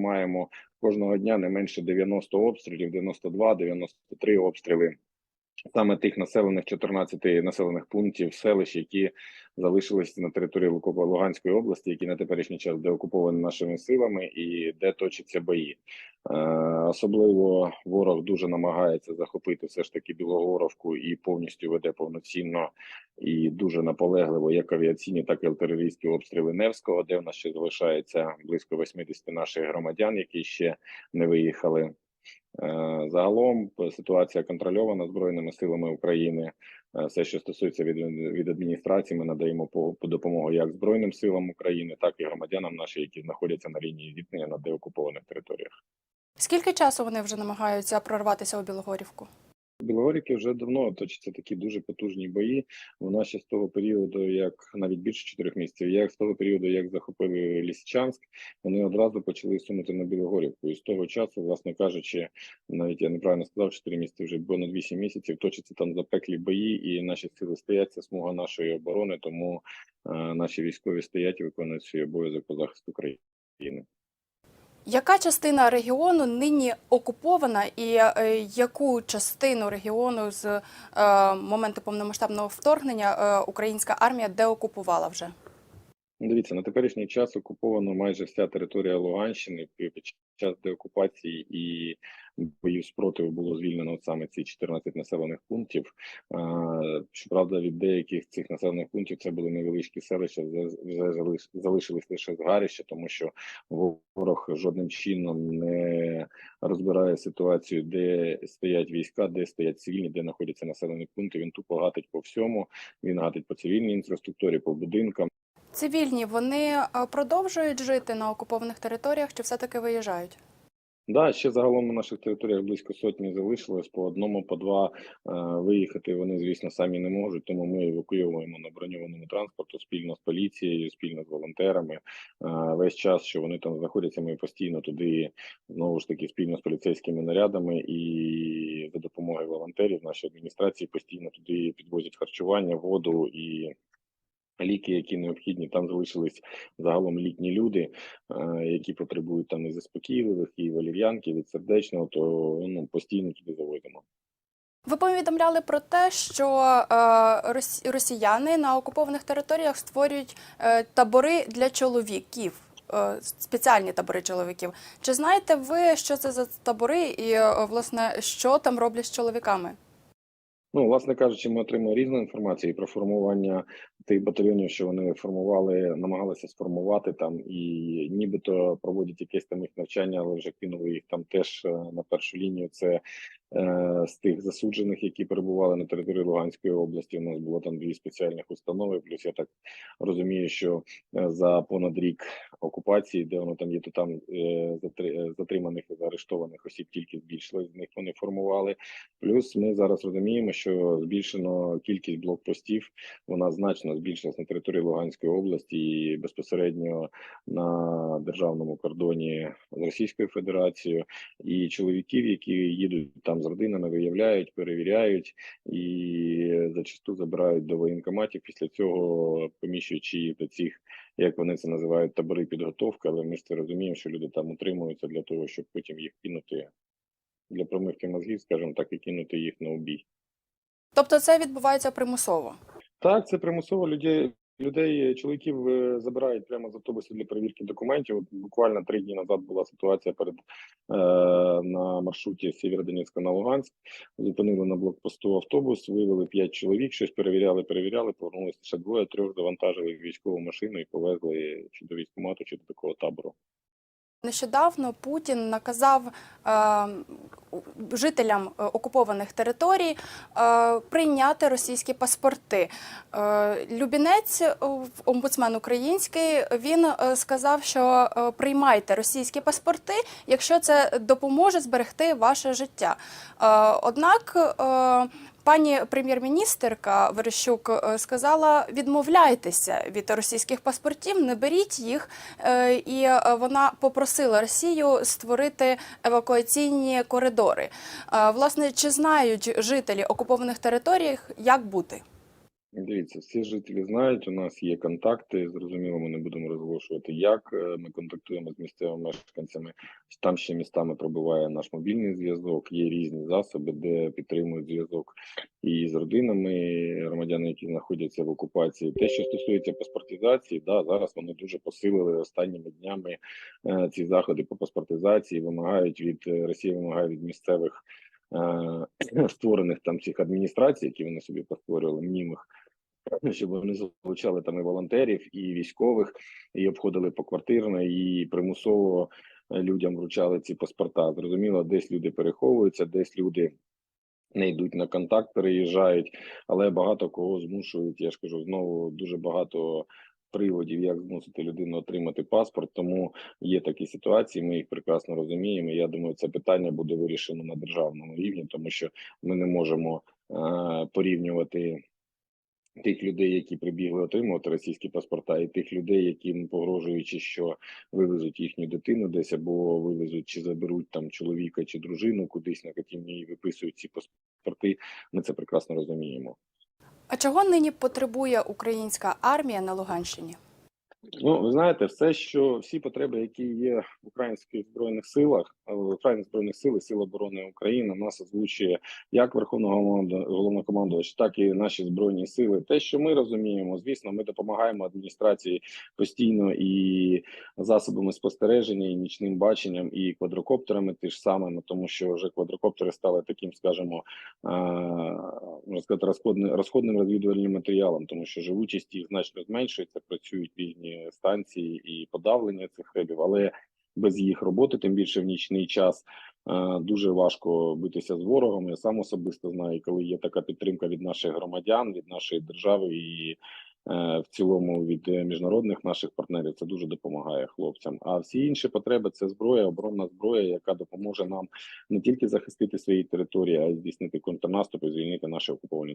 маємо кожного дня не менше 90 обстрілів, 92, 93 обстріли. Саме тих населених 14 населених пунктів селищ, які залишилися на території Луганської області, які на теперішній час деокуповані нашими силами і де точаться бої. Е, особливо ворог дуже намагається захопити все ж таки Білогоровку і повністю веде повноцінно і дуже наполегливо як авіаційні, так і артилерійські обстріли Невського, де в нас ще залишається близько 80 наших громадян, які ще не виїхали. Е, Загалом е, ситуація контрольована збройними силами України. Е, Все, що стосується від, від адміністрації, ми надаємо по, по допомогу як збройним силам України, так і громадянам нашим, які знаходяться на лінії зіткнення на деокупованих територіях. Скільки часу вони вже намагаються прорватися у Білогорівку? В Білогорівці вже давно точаться такі дуже потужні бої. Вона ще з того періоду, як навіть більше чотирьох місяців, як з того періоду, як захопили Лісичанськ, вони одразу почали сунути на Білогорівку. І з того часу, власне кажучи, навіть я неправильно сказав, 4 місяці вже понад 8 місяців точаться там запеклі бої, і наші сили стоять. Смуга нашої оборони. Тому е, наші військові стоять і виконують свій обов'язок по захисту країни. Яка частина регіону нині окупована, і е, яку частину регіону з е, моменту повномасштабного вторгнення е, українська армія деокупувала вже? Ну, Дивіться, на теперішній час окуповано майже вся територія Луганщини. Під час деокупації і боїв спротиву було звільнено саме ці 14 населених пунктів. Щоправда, від деяких цих населених пунктів це були невеличкі селища, вже вже залиш- залишились лише згарища, тому що ворог жодним чином не розбирає ситуацію, де стоять війська, де стоять цивільні, де знаходяться населені пункти. Він тупо гатить по всьому. Він гатить по цивільній інфраструктурі, по будинкам. Цивільні вони е, продовжують жити на окупованих територіях чи все-таки виїжджають? Да, ще загалом на наших територіях близько сотні залишилось по одному, по два е, виїхати. Вони, звісно, самі не можуть. Тому ми евакуйовуємо на броньованому транспорту спільно з поліцією, спільно з волонтерами. Е, весь час, що вони там знаходяться, ми постійно туди знову ж таки спільно з поліцейськими нарядами і за допомогою волонтерів наші адміністрації постійно туди підвозять харчування, воду і. Ліки, які необхідні, там залишились загалом літні люди, е, які потребують там і заспокійливих, і валір'янки, від сердечного, то ну постійно туди завозимо. Ви повідомляли про те, що е, росіяни на окупованих територіях створюють е, табори для чоловіків. Спеціальні табори чоловіків. Чи знаєте ви, що це за табори, і власне що там роблять з чоловіками? Ну, власне кажучи, ми отримали різну інформацію про формування тих батальйонів, що вони формували, намагалися сформувати там, і нібито проводять якесь там їх навчання, але вже кинули їх там теж е, на першу лінію. Це з тих засуджених, які перебували на території Луганської області. У нас було там дві спеціальних установи. Плюс я так розумію, що е, за понад рік окупації, де воно там є, то там е, е, затриманих і заарештованих осіб тільки збільшилось. З них вони формували. Плюс ми зараз розуміємо, що збільшено кількість блокпостів. Вона значно збільшилась на території Луганської області і безпосередньо на державному кордоні з Російською Федерацією. І чоловіків, які їдуть там з родинами, виявляють, перевіряють і зачасту забирають до воєнкоматів. Після цього поміщуючи їх до цих, як вони це називають, табори підготовки. Але ми ж це розуміємо, що люди там утримуються для того, щоб потім їх кинути для промивки мозгів, скажімо так, і кинути їх на убій. Тобто це відбувається примусово. Так, Так, це примусово людей. Людей, чоловіків е, забирають прямо з автобусів для перевірки документів. От буквально три дні назад була ситуація перед е, на маршруті Сєвєродонецька на Луганськ. Зупинили на блокпосту автобус, вивели п'ять чоловік, щось перевіряли, перевіряли, повернулися ще двоє, трьох завантажили військову машину і повезли чи до військкомату, чи до такого табору. Нещодавно Путін наказав е, жителям е, окупованих територій е, прийняти російські паспорти. Е, Любінець, омбудсмен український, він сказав, що приймайте російські паспорти, якщо це допоможе зберегти ваше життя. Однак Пані прем'єр-міністерка Верещук е, сказала: відмовляйтеся від російських паспортів, не беріть їх. Е, І е, вона попросила Росію створити евакуаційні коридори. Власне, чи знають жителі окупованих територій, як бути? Дивіться, всі жителі знають, у нас є контакти. Зрозуміло, ми не будемо розголошувати, як е, ми контактуємо з місцевими мешканцями. Там ще містами пробиває наш мобільний зв'язок. Є різні засоби, де підтримують зв'язок і з родинами громадян, які знаходяться в окупації. Те, що стосується паспортизації, да, зараз вони дуже посилили останніми днями е, ці заходи по паспортизації. Вимагають від е, Росії, вимагає від місцевих створених там цих адміністрацій, які вони собі постворювали, мнімих, щоб вони залучали там і волонтерів, і військових, і обходили поквартирно, і примусово е, людям вручали ці паспорта. Зрозуміло, десь люди переховуються, десь люди не йдуть на контакт, переїжджають, але багато кого змушують. Я ж кажу, знову дуже багато. Приводів, як змусити людину отримати паспорт, тому є такі ситуації. Ми їх прекрасно розуміємо. Я думаю, це питання буде вирішено на державному рівні, тому що ми не можемо е, порівнювати тих людей, які прибігли отримувати російські паспорта, і тих людей, яким погрожуючи, що вивезуть їхню дитину десь або вивезуть чи заберуть там чоловіка чи дружину кудись на і виписують ці паспорти. Ми це прекрасно розуміємо. А чого нині потребує українська армія на Луганщині? Ну, ви знаєте, все, що всі потреби, які є в українських збройних силах, а в українських збройних сил Сил оборони України, нас озвучує як Верховного головно- головнокомандувач, так і наші збройні сили. Те, що ми розуміємо, звісно, ми допомагаємо адміністрації постійно і засобами спостереження, і нічним баченням, і квадрокоптерами, ті ж самими, тому що вже квадрокоптери стали таким, скажімо, е, можна сказати, розходним, розходним розвідувальним матеріалом, тому що живучість їх значно зменшується, працюють різні станції і подавлення цих рибів, але без їх роботи, тим більше в нічний час, е, дуже важко битися з ворогом. Я сам особисто знаю, коли є така підтримка від наших громадян, від нашої держави і е, в цілому від міжнародних наших партнерів, це дуже допомагає хлопцям. А всі інші потреби це зброя, оборонна зброя, яка допоможе нам не тільки захистити свої території, а й здійснити контрнаступ і звільнити наші окуповані